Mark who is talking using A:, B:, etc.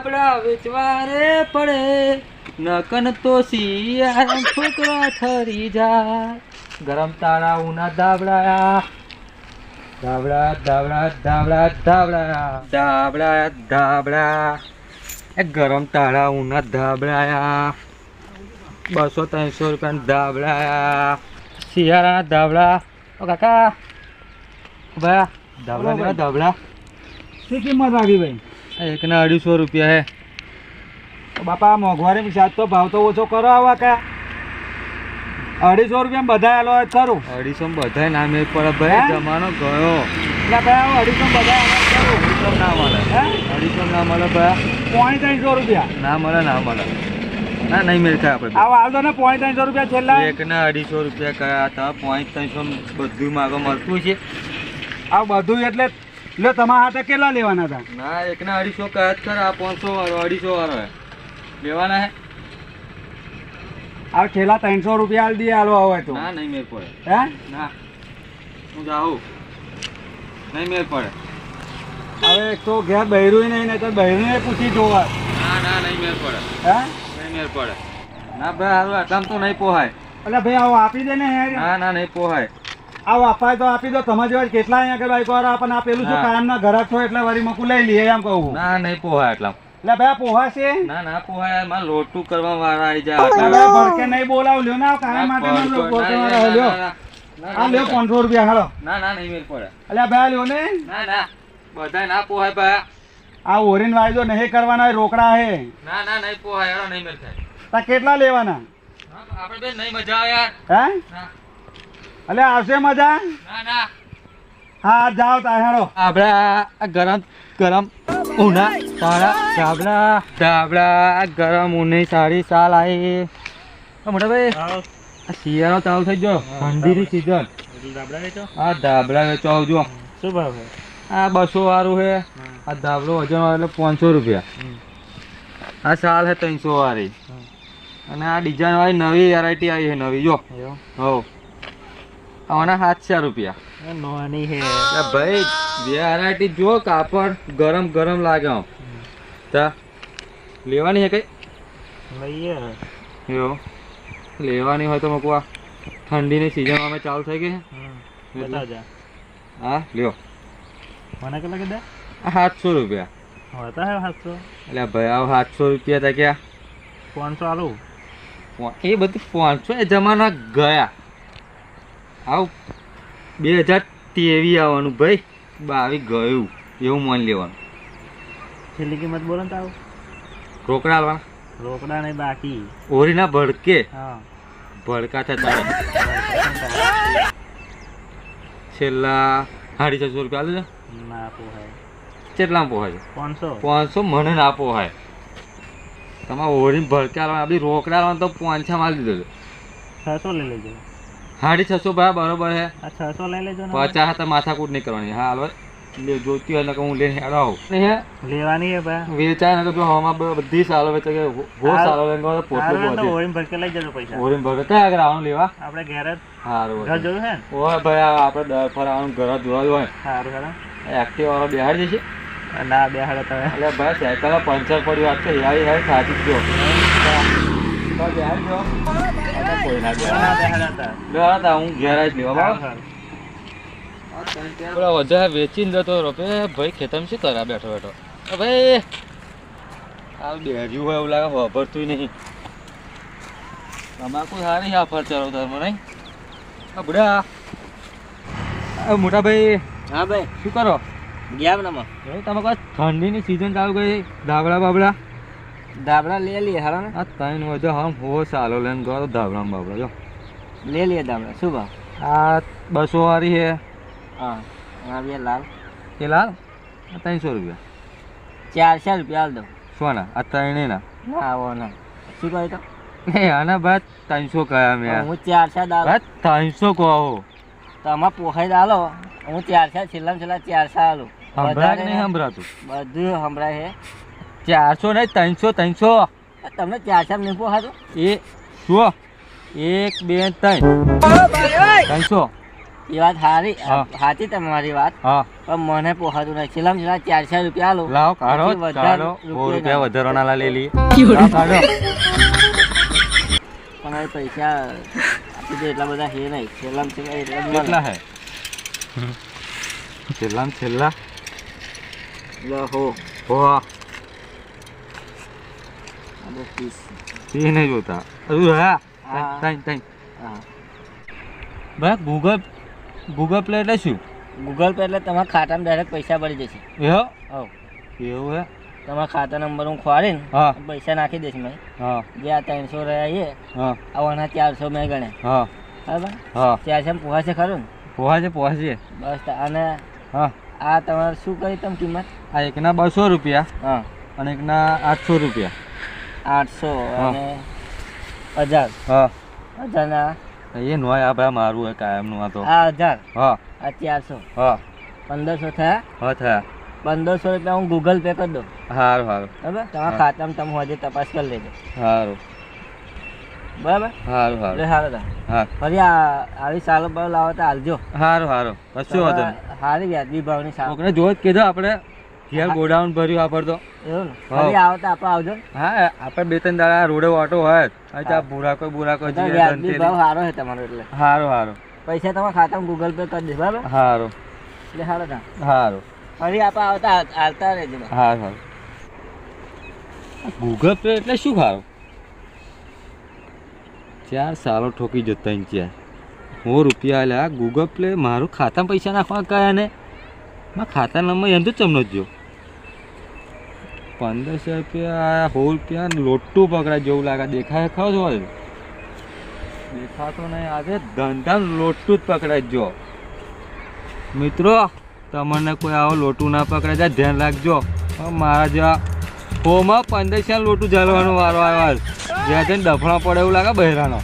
A: દાબડા વેચવારે પડે. નકન તો શિયાળા છોકરા ઠરી જાય. ગરમ તાળા ઉના દાબડા ધાબડા ધાબળા ધાબળા ધાબળા. ધાબળા ધાબળા. એ ગરમ તાળા ઉના દાબડાયા બસો ત્રણસો રૂપિયાના દાબડાયા શિયાળાના ધાબડા ઓ કાકા. ભાઈ ધાબળા દાબડા
B: શી કિંમત આવી ભાઈ?
A: એકના અઢીસો રૂપિયા હે.
B: બાપા મોંઘવારી વિશે તો ભાવ તો ઓછો કરો આવા કા? અઢીસો રૂપિયા બધા આલો હોય ખરું?
A: અઢીસો બધાય ના મેળ પડે ભાઈ જમાનો ગયો.
B: એટલે ભાઈ આવો અઢીસો બધા
A: અઢીસો ના મળે.
B: હે?
A: અઢીસો ના મળે ભાઈ
B: પોણી ત્રણસો રૂપિયા.
A: ના મળે ના મળે. ના નહીં મેળ ખાય આપણે
B: આવો હાલ તો ને પોઈન્ટ ત્રણસો રૂપિયા છેલ્લા.
A: એકના અઢીસો રૂપિયા કયા હતા? પોઈન્ટ ત્રણસો બધું માગો મળતું છે
B: આ બધું એટલે લે તમારા હાથે કેટલા લેવાના હતા?
A: ના એકના અઢીસો કહે જ આ પાંચસો વાળો અઢીસો વાળો લેવાના હે?
B: આ છેલ્લા ત્રણસો રૂપિયા હાલ દઈએ હાલો હોય તો.
A: ના નહીં મેળ પડે.
B: હે?
A: ના હું જાઉં. નહીં મેળ પડે.
B: હવે એક તો ઘેર બહેરું નહીં નહીં તો બહેરું પૂછી જોવા.
A: ના ના નહીં મેળ પડે.
B: હે?
A: નહીં મેળ પડે. ના ભાઈ હારું આટલામાં તો નહીં પોહાય.
B: એટલે ભાઈ આવો આપી દે ને
A: ના ના નહીં પોહાય.
B: આવો અપાય તો આપી દો તમારા જેવા કેટલા અહીંયા કે ભાઈ કોરા આપણને આ પેલું શું
A: હા.
B: કાયમના ઘરાક છો એટલે વળી મકું લઈ લઈએ એમ કહું
A: ના નહીં પોહા એટલા.
B: એટલે ભાઈ પોહા છે?
A: ના ના પોહા માં લોટું કરવા વાળા આવી જાય.
B: એટલે
A: આટલા
B: ભાઈ નહીં બોલાવ લ્યો ના કાયમ માટે
A: ના,
B: લોકો
A: ના,
B: વાળા લ્યો.
A: ના, ના,
B: આ લ્યો પાંચસો રૂપિયા હાલો.
A: ના ના નહીં મેલ પડે.
B: એટલે ભાઈ લ્યો ને.
A: ના ના બધાય ના પોહાય ભાઈ.
B: આ ઓરીન વાયદો નહીં કરવાના હોય, રોકડા હે.
A: ના ના નહીં પોહાય એનો નહીં મેલ થાય.
B: તા કેટલા લેવાના?
A: આપણે બે નહીં મજા આવે યાર.
B: હે? એટલે આવશે મજા?
A: ના ના.
B: હા જાઓ તાહેડો
A: આપડા ગરમ ગરમ ઉના સારા ધાબડા ધાબડા ગરમ ઉની સારી સાલ આવી. મોટા ભાઈ આ શિયાળો ચાલુ થઈ ગયો. ઠંડીની સીઝન હા ધાબડા વેચો? આવજો.
B: શું ભાવ
A: આ બસો વાળું છે. આ ધાબડો વજન વાળો એટલે પાંચસો રૂપિયા. આ સાલ છે ત્રણસો વાળી. અને આ ડિઝાઇન વાળી નવી વેરાયટી આવી છે નવી જો. હો આના સાતસો રૂપિયા.
B: નોની હે.
A: ભાઈ વેરાયટી જો કાપડ ગરમ ગરમ લાગે તા લેવાની છે કઈ?
B: લઈએ.
A: યો લેવાની હોય તો મૂકવા. ઠંડીની સિઝન અમે ચાલુ થઈ ગઈ છે.
B: બતાવજા
A: હા લ્યો.
B: મને કેટલા કીધા?
A: સાતસો રૂપિયા.
B: હોતા હે સાતસો?
A: એટલે ભાઈ આવ સાતસો રૂપિયા તા ક્યાં?
B: પાંચસો આલુ.
A: એ બધું પાંચસો એ જમાના ગયા. આવ. બે હજાર તેવી આવવાનું ભાઈ. બાવી ગયું. એવું માની લેવાનું.
B: છેલ્લી કિંમત બોલો ને તાવ.
A: રોકડા આવવાના
B: રોકડા નહીં બાકી.
A: ઓરીના ભડકે. ભડકા થતા છેલ્લા સાડી છસો રૂપિયા આલે છે.
B: ના પોહાય.
A: કેટલા પોહાય
B: પાંચસો.
A: પાંચસો મને ના પોહાય. તમારે ઓરીને ભડકા આપણી રોકડા લાવવાના તો પાંચા માલ દીધો
B: છસો લઈ લેજો.
A: સાડી છસો ભાઈ બરોબર છે
B: છસો લઈ લેજો
A: પચાસ હતા માથાકૂટ નહીં કરવાની હા હાલો. જોતી હોય હું લઈને હેડો આવું
B: લેવાની હે ભાઈ.
A: વેચાય ને તો હવામાં બધી સારો વેચે કે
B: બહુ
A: સારો લઈને પોટલું પહોંચે
B: ઓળીને ભરકે લઈ જજો પૈસા.
A: ઓરીને ભરકે. કયા આગળ આવવાનું લેવા?
B: આપણે ઘેર જ
A: સારું
B: ઘર જોયું છે
A: ઓય ભાઈ આપણે દર ફર આવવાનું ઘર જોવા હોય
B: સારું સારું
A: એક્ટિવ વાળો બિહાડી જશે
B: ના બે હાડો તમે.
A: એટલે ભાઈ સાયકલ પંચર પડ્યું. વાત છે યાર યાર સાચી જ વેચીને જતો રહો ભાઈ ખેતમ શું કરા બેઠો બેઠો ભાઈ આ બેર્યું હોય એવું લાગે વાપરતું નહીં તમાકુ સારી આફર ફર ચરો તાર મને આ બુડા મોટા ભાઈ
B: હા ભાઈ.
A: શું કરો?
B: ગયા ને
A: ભાઈ તમે કહો ઠંડીની સિઝન ચાલુ ગઈ ધાબળા બાબળા?
B: દાબડા લે લઈએ હારો ને.
A: આ ત્રણ વજે હમ હો સાલો લઈને ગયો ધાબળા બાબળા જો.
B: લે લઈએ દાબડા શું ભાવ?
A: આ બસો વાળી છે.
B: હા આ બે લાલ.
A: એ લાલ? આ ત્રણસો રૂપિયા.
B: ચારસો રૂપિયા હાલ દો
A: સોના આ ત્રણેયના
B: ના? આવો ના. શું કહ્યું તો?
A: એ આના બાદ ત્રણસો કયા મેં.
B: હું ચારસો દાલ
A: ત્રણસો કહો.
B: તમારે પોખાઈ દાલો હું ચારસો છેલ્લા છેલ્લા ચારસો આલો. બધું સંભળાય
A: ચારસો નહીં ત્રણસો ત્રણસો.
B: તમને ચારસો નહીં પોહાતું
A: એ શું એક બે ત્રણ. ત્રણસો.
B: એ વાત સારી
A: હા.
B: સાચી તમારી વાત. પણ મને પોહાતું નથી છેલ્લા છેલ્લા ચારસો રૂપિયા લો
A: લાવો કાઢો કાઢો બહુ
B: રૂપિયા.
A: વધારાના લા. લઈ લઈએ કાઢો.
B: પણ હવે પૈસા એટલા બધા હે નહીં. છેલ્લા છેલ્લા એટલા
A: હે? છેલ્લા છેલ્લા?
B: લો હો. ત્રીસ.
A: એ નહીં જોતા. હજુ હા? ભાઈ ગૂગલ ગૂગલ પ્લે એટલે શું?
B: ગૂગલ પે એટલે તમારા ખાતામાં ડાયરેક્ટ પૈસા પડી જશે.
A: એવો?
B: હો
A: એવું હે?
B: તમારા ખાતા નંબર હું ખોરીને
A: હા.
B: પૈસા નાખી દઈશ મેં.
A: હા.
B: જે આ ત્રણસો રહ્યા છે
A: હા.
B: આવવાના ચારસો મેં ગણે.
A: હા.
B: બરાબર?
A: હા.
B: ચારસો પોહાશે ખરું ને?
A: પોહાશે પોહાશે
B: બસ અને
A: હા.
B: આ તમારે શું કરી તમે કિંમત?
A: આ એકના બસો રૂપિયા
B: હા.
A: અને એકના આઠસો રૂપિયા.
B: આઠસો. અને હજાર.
A: હા.
B: હજારના
A: એ નોય આ ભાઈ મારું હે કાયમનું આ તો.
B: આ હજાર.
A: હા.
B: આ ચારસો.
A: હા.
B: પંદરસો થયા?
A: હા થયા.
B: પંદરસો રૂપિયા હું ગૂગલ પે કરી દઉં.
A: સારું સારું
B: બરાબર? તમારા ખાતામાં તમે હોજે તપાસ કરી લેજો.
A: સારું
B: બરાબર?
A: સારું સારું
B: સારું
A: હા.
B: ફરી આ આવી સારો ભાવ લાવો તો હાલજો.
A: સારું સારું કશું વાંધો
B: સારી વ્યાજબી ભાવની
A: સારું જોત કીધું આપણે.
B: હા.
A: ગોડાઉન ભર્યું આપણ તો.
B: એવું આવતા આપણે આવજો.
A: હા આપણે બે ત્રણ દાડા રોડે ઓટો હોય જ. ત્યાં બુરાકો બુરાકો જઈએ
B: ભાવ સારો છે તમારો એટલે.
A: સારું સારું
B: પૈસા તમારા ખાતામાં ગૂગલ પે કરી દે બરાબર?
A: સારું
B: એટલે સારું તા.
A: સારો
B: ફરી આપણે આવતા આવતા રહેજો.
A: હા સારું ગૂગલ પે એટલે શું ખારો ચાર સારો ઠોકી જતા ત્યાં. ચાર સો રૂપિયા આલ્યા. ગૂગલ પ્લે મારું ખાતામાં પૈસા નાખવા કયા ને? મારા ખાતા નંબર એમ તો ચમનો જ જો પંદરસો રૂપિયા સો રૂપિયા લોટું પકડાય જેવું લાગે. દેખાય ખરો છો દેખાતો નહીં. આજે ધંધા લોટું જ પકડાય જો. મિત્રો, તમને કોઈ આવો લોટું ના પકડાય જાય ધ્યાન રાખજો. મારા જેવા હોમાં પંદર લોટું જલવાનો વારો આવ્યો. જ્યાં જઈને ડફણા પડે એવું લાગે બહેરાનો